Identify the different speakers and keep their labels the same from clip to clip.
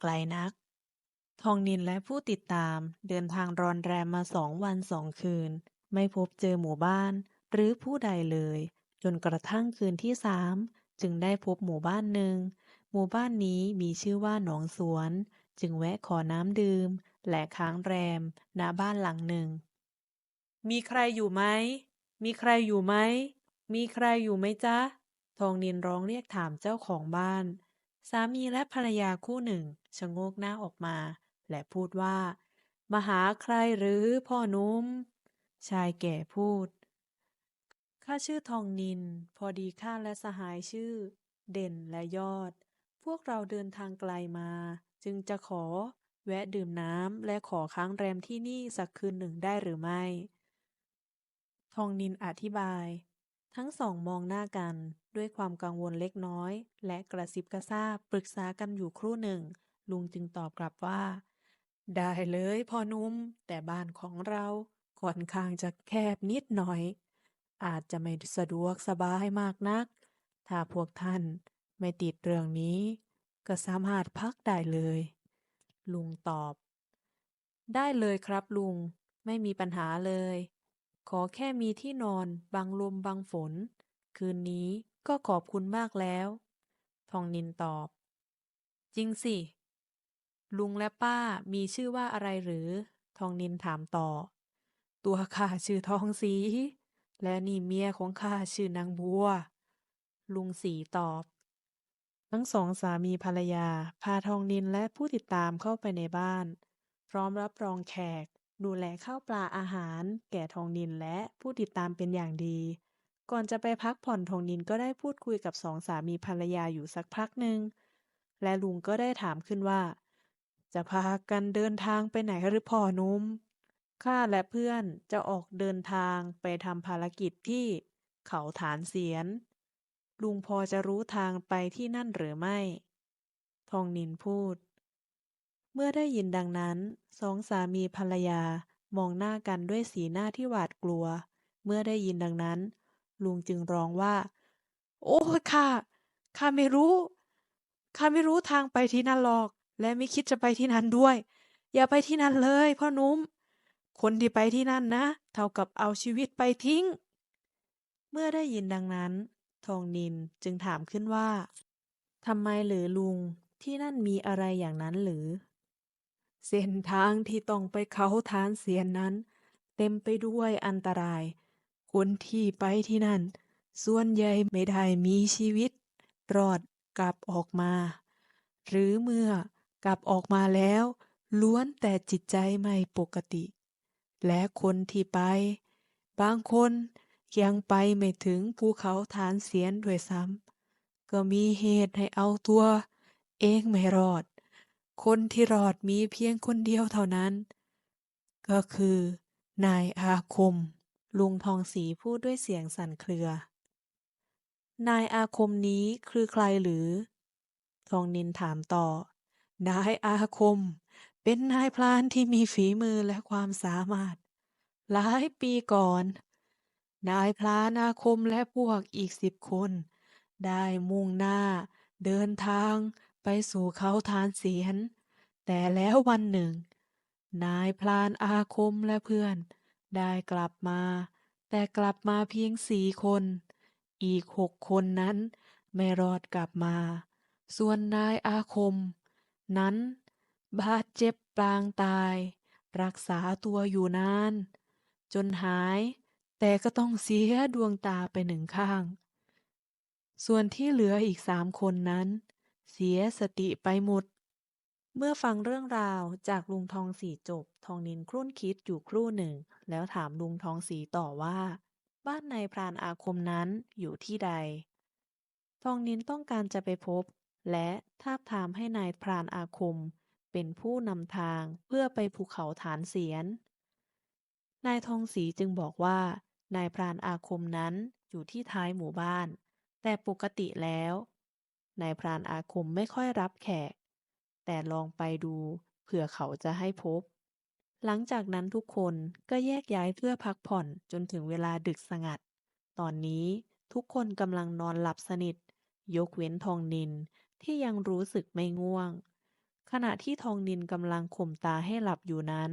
Speaker 1: ไกลนัก ทองนินและผู้ติดตามเดินทางรอนแรมมาสองวันสองคืน ไม่พบเจอหมู่บ้าน หรือผู้ใดเลย จนกระทั่งคืนที่สามจึงได้พบหมู่บ้านหนึ่ง หมู่บ้านนี้มีชื่อว่าหนองสวน จึงแวะขอน้ำดื่ม และค้างแรมณบ้านหลังหนึ่ง มีใครอยู่ไหม มีใครอยู่ไหม มีใครอยู่ไหมจ๊ะ ทองนินร้องเรียกถามเจ้าของบ้าน สามีและภรรยาคู่หนึ่งชะโงกหน้าออกมา และพูดว่า มาหาใครหรือพ่อนุ่ม ชายแก่พูด ข้าชื่อทองนิน พอดีข้าและสหายชื่อ เด่นและยอด พวกเราเดินทางไกลมา จึงจะขอ แวะดื่มน้ำและขอค้างแรมที่นี่สักคืนหนึ่งได้หรือไม่ ทองนินอธิบาย ทั้งสองมองหน้ากันด้วยความกังวลเล็กน้อย และกระซิบกระซาบปรึกษากันอยู่ครู่หนึ่ง ลุงจึงตอบกลับว่า ได้เลยพ่อนุ่ม แต่บ้านของเราค่อนข้างจะแคบนิดหน่อย อาจจะไม่สะดวกสบายมากนัก ถ้าพวกท่านไม่ติดเรื่องนี้ ก็สามารถพักได้เลย ลุงตอบ ได้เลยครับลุง ไม่มีปัญหาเลย ขอแค่มีที่นอนบังลมบังฝน คืนนี้ก็ขอบคุณมากแล้ว ทองนินตอบ จริงสิ ลุงและป้ามีชื่อว่าอะไรหรือ ทองนินถามต่อ ตัวข้าชื่อทองสี และนี่เมียของข้าชื่อนางบัว ลุงสีตอบ ทั้งสองสามีภรรยา พาทองนินและผู้ติดตามเข้าไปในบ้าน พร้อมรับรองแขก ดูแลข้าวปลาอาหาร แก่ทองนินและผู้ติดตามเป็นอย่างดี ก่อนจะไปพักผ่อนทองนินก็ได้พูดคุยกับสองสามีภรรยาอยู่สักพักหนึ่งและลุงก็ได้ถามขึ้นว่า จะพากันเดินทางไปไหนหรือพ่อนุ่มข้าและเพื่อนจะออกเดินทางไปทำภารกิจที่เขาฐานเสียน ลุงพอจะรู้ทางไปที่นั่นหรือไม่ ทองนินพูด เมื่อได้ยินดังนั้น สองสามีภรรยามองหน้ากันด้วยสีหน้าที่หวาดกลัว เมื่อได้ยินดังนั้น ลุงจึงร้องว่า โอ้ยข้าข้าไม่รู้ข้าไม่รู้ทางไปที่นั่นหรอก และไม่คิดจะไปที่นั่นด้วย อย่าไปที่นั่นเลยพ่อหนุ่ม คนที่ไปที่นั่นนะ เท่ากับเอาชีวิตไปทิ้ง เมื่อได้ยินดังนั้น ทองนินจึงถามขึ้นว่าทำไมหรือลุงที่นั่นมีอะไรอย่างนั้นหรือ เส้นทางที่ต้องไปเขาฐานเสียนนั้น เต็มไปด้วยอันตราย คนที่ไปที่นั่น ส่วนใหญ่ไม่ได้มีชีวิต รอดกลับออกมา หรือเมื่อกลับออกมาแล้ว ล้วนแต่จิตใจไม่ปกติ และคนที่ไป บางคนยังไปไม่ถึงภูเขาฐานเสียนด้วยซ้ำก็มีเหตุให้เอาตัว เองไม่รอด คนที่รอดมีเพียงคนเดียวเท่านั้น ก็คือ นายอาคม ลุงทองศรีพูดด้วยเสียงสั่นเครือ นายอาคมนี้คือใครหรือ ทองนินถามต่อ นายอาคม เป็นนายพรานที่มีฝีมือและความสามารถ หลายปีก่อน นายพรานอาคมและพวกอีกสิบคน ได้มุ่งหน้า เดินทาง ไปสู่เขาฐานเสียน แต่แล้ววันหนึ่ง นายพรานอาคมและเพื่อน ได้กลับมา แต่กลับมาเพียงสี่คน อีกหกคนนั้นไม่รอดกลับมา ส่วนนายอาคม นั้น บาดเจ็บปางตาย รักษาตัวอยู่นาน จนหาย แต่ก็ต้องเสียดวงตาไปหนึ่งข้าง ส่วนที่เหลืออีกสามคนนั้น เสียสติไปหมด เมื่อฟังเรื่องราวจากลุงทองศรีจบ ทองนินครุ่นคิดอยู่ครู่หนึ่ง แล้วถามลุงทองศรีต่อว่า บ้านนายพรานอาคมนั้นอยู่ที่ใด ทองนินต้องการจะไปพบ และทาบทามให้นายพรานอาคม เป็นผู้นำทางเพื่อไปภูเขาฐานเสียน นายทองศรีจึงบอกว่านายพรานอาคมนั้นอยู่ที่ท้ายหมู่บ้าน แต่ปกติแล้ว นายพรานอาคมไม่ค่อยรับแขก แต่ลองไปดูเผื่อเขาจะให้พบ หลังจากนั้นทุกคนก็แยกย้ายเพื่อพักผ่อนจนถึงเวลาดึกสงัด ตอนนี้ทุกคนกำลังนอนหลับสนิท ยกเว้นทองนินที่ยังรู้สึกไม่ง่วง ขณะที่ทองนินกำลังข่มตาให้หลับอยู่นั้น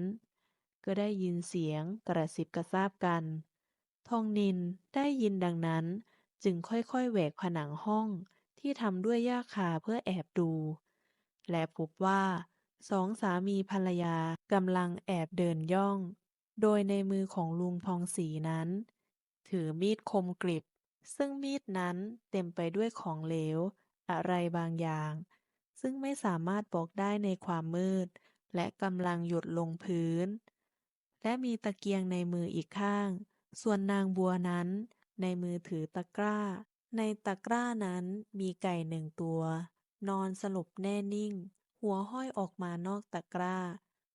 Speaker 1: ก็ได้ยินเสียงกระซิบกระซาบกัน ทองนินได้ยินดังนั้นจึงค่อยๆแหวกผนังห้อง ที่ทำด้วยหญ้าคาเพื่อแอบดู และพบว่าสองสามีภรรยากำลังแอบเดินย่อง โดยในมือของลุงทองศรีนั้น ถือมีดคมกริบ ซึ่งมีดนั้นเต็มไปด้วยของเหลว อะไรบางอย่าง ซึ่งไม่สามารถบอกได้ในความมืด และกำลังหยดลงพื้น และมีตะเกียงในมืออีกข้าง ส่วนนางบัวนั้น ในมือถือตะกร้า ในตะกร้านั้นมีไก่หนึ่งตัว นอนสลบแน่นิ่ง หัวห้อยออกมานอกตะกร้า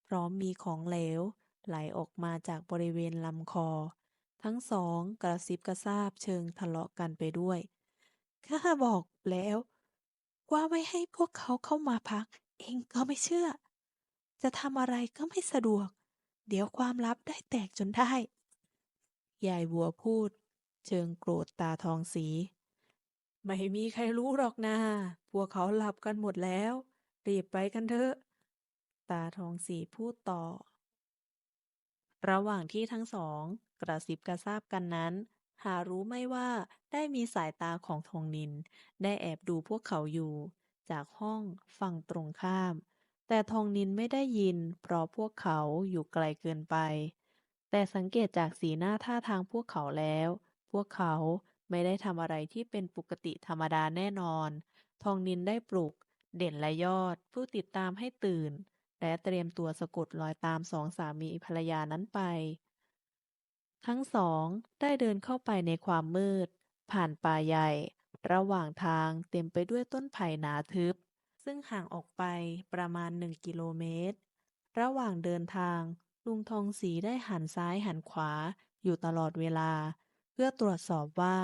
Speaker 1: พร้อมมีของเหลว ไหลออกมาจากบริเวณลำคอ ทั้งสองกระซิบกระซาบเชิงทะเลาะกันไปด้วย ข้าบอกแล้ว ว่าไม่ให้พวกเขาเข้ามาพัก เองก็ไม่เชื่อ จะทำอะไรก็ไม่สะดวก เดี๋ยวความลับได้แตกจนได้ ยายบัวพูด เชิงโกรธตาทองสี ไม่มีใครรู้หรอกนะพวกเขาหลับกันหมดแล้ว รีบไปกันเถอะ ตาทองสีพูดต่อ ระหว่างที่ทั้งสอง กระซิบกระซาบกันนั้น หารู้ไม่ว่าได้มีสายตาของทองนิน ได้แอบดูพวกเขาอยู่ จากห้องฝั่งตรงข้าม แต่ทองนินไม่ได้ยิน เพราะพวกเขาอยู่ไกลเกินไป แต่สังเกตจากสีหน้าท่าทางพวกเขาแล้ว พวกเขา ไม่ได้ทำอะไรที่เป็นปกติธรรมดาแน่นอน ทองนินได้ปลุก เด่นและยอด ผู้ติดตามให้ตื่น และเตรียมตัวสะกดรอยตามสองสามีภรรยานั้นไป ทั้งสองได้เดินเข้าไปในความมืด ผ่านป่าใหญ่ ระหว่างทางเต็มไปด้วยต้นไผ่หนาทึบ ซึ่งห่างออกไปประมาณหนึ่งกิโลเมตร ระหว่างเดินทางลุงทองศรีได้หันซ้ายหันขวาอยู่ตลอดเวลา เพื่อตรวจสอบว่า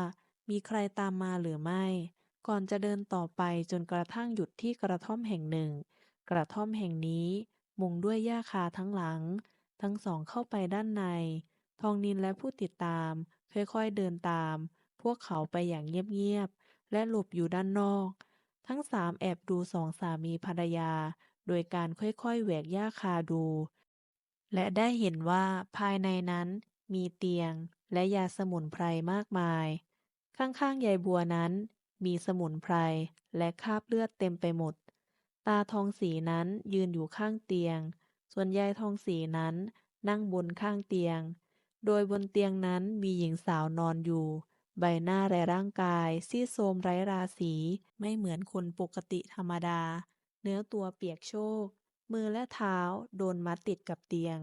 Speaker 1: มีใครตามมาหรือไม่ ก่อนจะเดินต่อไปจนกระทั่งหยุดที่กระท่อมแห่งหนึ่ง กระท่อมแห่งนี้มุงด้วยหญ้าคาทั้งหลัง ทั้งสองเข้าไปด้านใน ทองนินและผู้ติดตาม ค่อยๆเดินตาม พวกเขาไปอย่างเงียบๆ และหลบอยู่ด้านนอก ทั้งสามแอบดูสองสามีภรรยา โดยการค่อยๆแหวกหญ้าคาดู และได้เห็นว่าภายในนั้นมีเตียง และยาสมุนไพรมากมาย ข้างๆยายบัวนั้น มีสมุนไพรและคราบเลือดเต็มไปหมด ตาทองสีนั้นยืนอยู่ข้างเตียง ส่วนยายทองสีนั้นนั่งบนข้างเตียง โดยบนเตียงนั้นมีหญิงสาวนอนอยู่ ใบหน้าและร่างกาย ซีดโทรมไร้ราศีไม่เหมือนคนปกติธรรมดา เนื้อตัวเปียกโชก มือและเท้าโดนมัดติดกับเตียง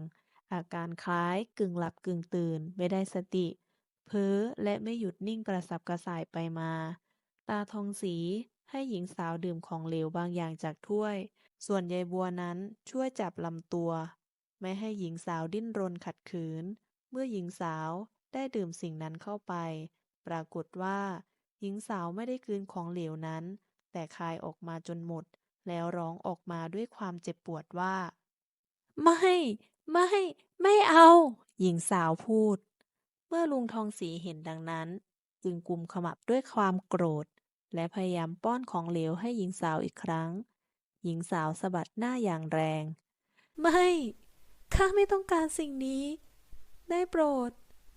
Speaker 1: อาการคล้ายกึ่งหลับกึ่งตื่น ไม่ได้สติ เพ้อและไม่หยุดนิ่งกระสับกระส่ายไปมา ตาทองสีให้หญิงสาวดื่มของเหลวบางอย่างจากถ้วย ส่วนยายบัวนั้นช่วยจับลำตัว ไม่ให้หญิงสาวดิ้นรนขัดขืน เมื่อหญิงสาวได้ดื่มสิ่งนั้นเข้าไป ปรากฏว่า หญิงสาวไม่ได้กลืนของเหลวนั้น แต่คายออกมาจนหมด แล้วร้องออกมาด้วยความเจ็บปวดว่า ไม่ ไม่ ไม่เอา หญิงสาวพูด เมื่อลุงทองศรีเห็นดังนั้น จึงกุมขมับด้วยความโกรธ และพยายามป้อนของเหลวให้หญิงสาวอีกครั้ง หญิงสาวสะบัดหน้าอย่างแรง ไม่ ข้าไม่ต้องการสิ่งนี้ ได้โปรด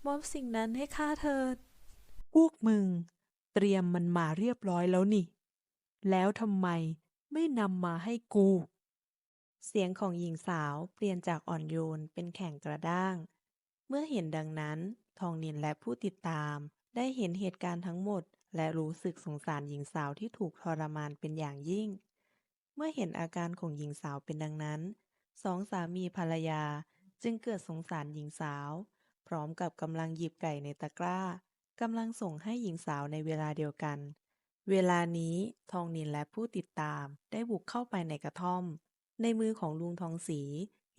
Speaker 1: มอบสิ่งนั้นให้ข้าเถิด พวกมึง เตรียมมันมาเรียบร้อยแล้วนี่ แล้วทำไมไม่นำมาให้กู เสียงของหญิงสาวเปลี่ยนจากอ่อนโยนเป็นแข็งกระด้าง เมื่อเห็นดังนั้น ทองนินและผู้ติดตาม ได้เห็นเหตุการณ์ทั้งหมด และรู้สึกสงสารหญิงสาวที่ถูกทรมานเป็นอย่างยิ่ง เมื่อเห็นอาการของหญิงสาวเป็นดังนั้น สองสามีภรรยาจึงเกิดสงสารหญิงสาว พร้อมกับกำลังหยิบไก่ในตะกร้ากำลังส่งให้หญิงสาวในเวลาเดียวกัน เวลานี้ทองนินและผู้ติดตามได้บุกเข้าไปในกระท่อม ในมือของลุงทองศรี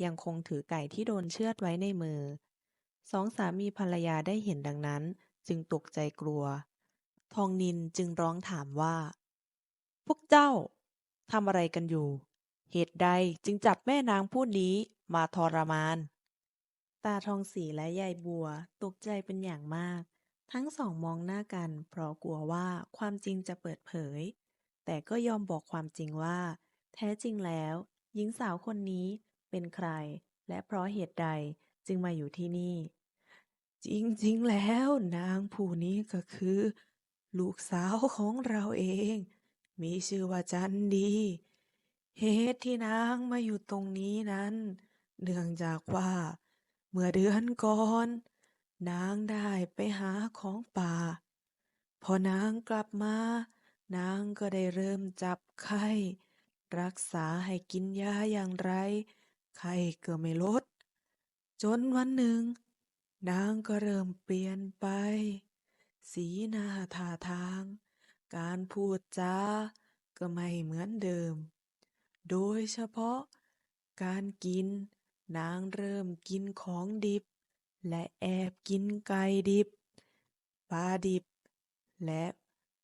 Speaker 1: ยังคงถือไก่ที่โดนเชือดไว้ในมือ สองสามีภรรยาได้เห็นดังนั้น จึงตกใจกลัว ทองนินจึงร้องถามว่า พวกเจ้าทำอะไรกันอยู่ เหตุใดจึงจับแม่นางผู้นี้มาทรมาน ตาทองสีและยายบัวตกใจเป็นอย่างมาก ทั้งสองมองหน้ากันเพราะกลัวว่าความจริงจะเปิดเผย แต่ก็ยอมบอกความจริงว่า แท้จริงแล้ว หญิงสาวคนนี้เป็นใคร และเพราะเหตุใดจึงมาอยู่ที่นี่ จริงๆแล้วนางผู้นี้ก็คือ ลูกสาวของเราเอง มีชื่อว่าจันดี เหตุที่นางมาอยู่ตรงนี้นั้น เนื่องจากว่า เมื่อเดือนก่อน นางได้ไปหาของป่า พอนางกลับมา นางก็ได้เริ่มจับไข้ รักษาให้กินยาอย่างไร ไข้ก็ไม่ลด จนวันหนึ่ง นางก็เริ่มเปลี่ยนไป สีหน้าท่าทาง การพูดจาก็ไม่เหมือนเดิม โดยเฉพาะ การกิน นางเริ่มกินของดิบ และแอบกินไก่ดิบปลาดิบ และ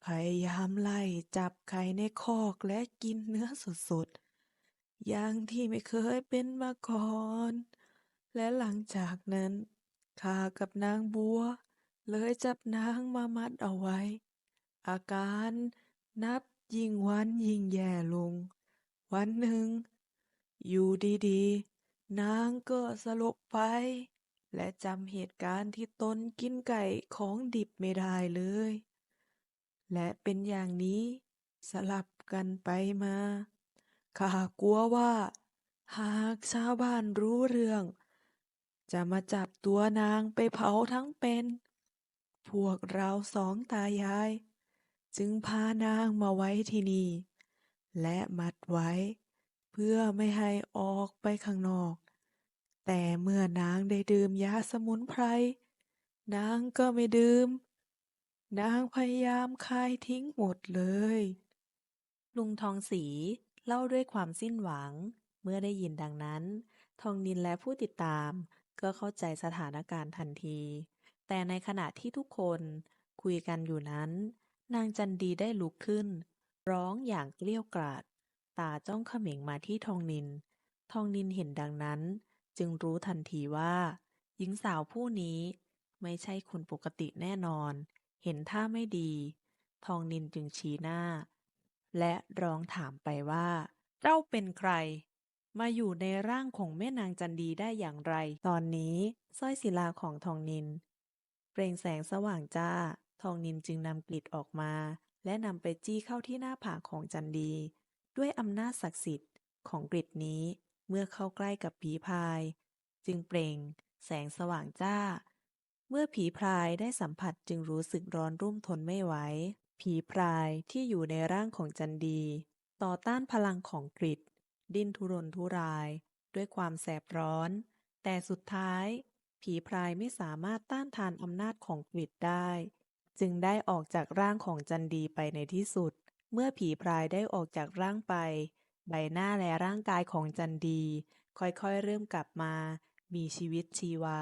Speaker 1: พยายามไล่จับไข่ในคอกและกินเนื้อสดๆ อย่างที่ไม่เคยเป็นมาก่อน และหลังจากนั้นข้ากับนางบัว เลยจับนางมามัดเอาไว้ อาการนับยิ่งวันยิ่งแย่ลง วันหนึ่ง อยู่ดีๆ นางก็สลบไป และจำเหตุการณ์ที่ตนกินไก่ของดิบไม่ได้เลย และเป็นอย่างนี้สลับกันไปมา ข้ากลัวว่า หากชาวบ้านรู้เรื่อง จะมาจับตัวนางไปเผาทั้งเป็น พวกเราสองตายาย จึงพานางมาไว้ที่นี่ และมัดไว้ เพื่อไม่ให้ออกไปข้างนอก แต่เมื่อนางได้ดื่มยาสมุนไพร นางก็ไม่ดื่ม นางพยายามคายทิ้งหมดเลย ลุงทองศรีเล่าด้วยความสิ้นหวัง เมื่อได้ยินดังนั้น ทองนินและผู้ติดตาม ก็เข้าใจสถานการณ์ทันที แต่ในขณะที่ทุกคนคุยกันอยู่นั้น นางจันดีได้ลุกขึ้น ร้องอย่างเกลี้ยวกราดตาจ้องเขม็งมาที่ทองนิน ทองนินเห็นดังนั้น จึงรู้ทันทีว่า หญิงสาวผู้นี้ไม่ใช่คนปกติแน่นอน เห็นท่าไม่ดี ทองนินจึงชี้หน้า และร้องถามไปว่า เจ้าเป็นใคร มาอยู่ในร่างของแม่นางจันดีได้อย่างไร ตอนนี้สร้อยศิลาของทองนิน เปล่งแสงสว่างจ้า ทองนินจึงนำกลิดออกมา และนำไปจี้เข้าที่หน้าผากของจันดี ด้วยอำนาจศักดิ์สิทธิ์ของกลิดนี้เมื่อเข้าใกล้กับผีพาย จึงเปล่ง แสงสว่างจ้า เมื่อผีพรายได้สัมผัสจึงรู้สึกร้อนรุ่มทนไม่ไหว ผีพรายที่อยู่ในร่างของจันดี ต่อต้านพลังของกริดดิ้นทุรนทุราย ด้วยความแสบร้อน แต่สุดท้าย ผีพรายไม่สามารถต้านทานอำนาจของกริดได้ จึงได้ออกจากร่างของจันดีไปในที่สุด เมื่อผีพรายได้ออกจากร่างไป ใบหน้าและร่างกายของจันดี ค่อยๆเริ่มกลับมา มีชีวิตชีวา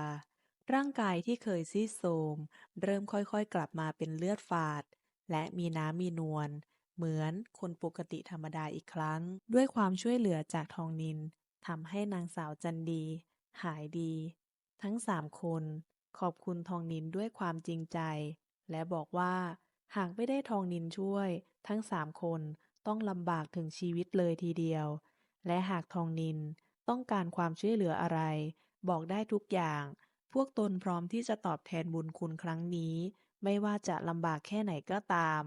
Speaker 1: ร่างกายที่เคยซีดโทรมเริ่มค่อยๆ กลับมาเป็นเลือดฝาด และมีน้ำมีนวลเหมือนคนปกติธรรมดาอีกครั้ง ด้วยความช่วยเหลือจากทองนินทำให้นางสาวจันดี หายดี ทั้งสามคน ขอบคุณทองนินด้วยความจริงใจ และบอกว่า หากไม่ได้ทองนินช่วย ทั้งสามคนต้องลำบากถึงชีวิตเลยทีเดียว และหากทองนินต้องการความช่วยเหลืออะไร บอกได้ทุกอย่าง พวกตนพร้อมที่จะตอบแทนบุญคุณครั้งนี้ ไม่ว่าจะลำบากแค่ไหนก็ตาม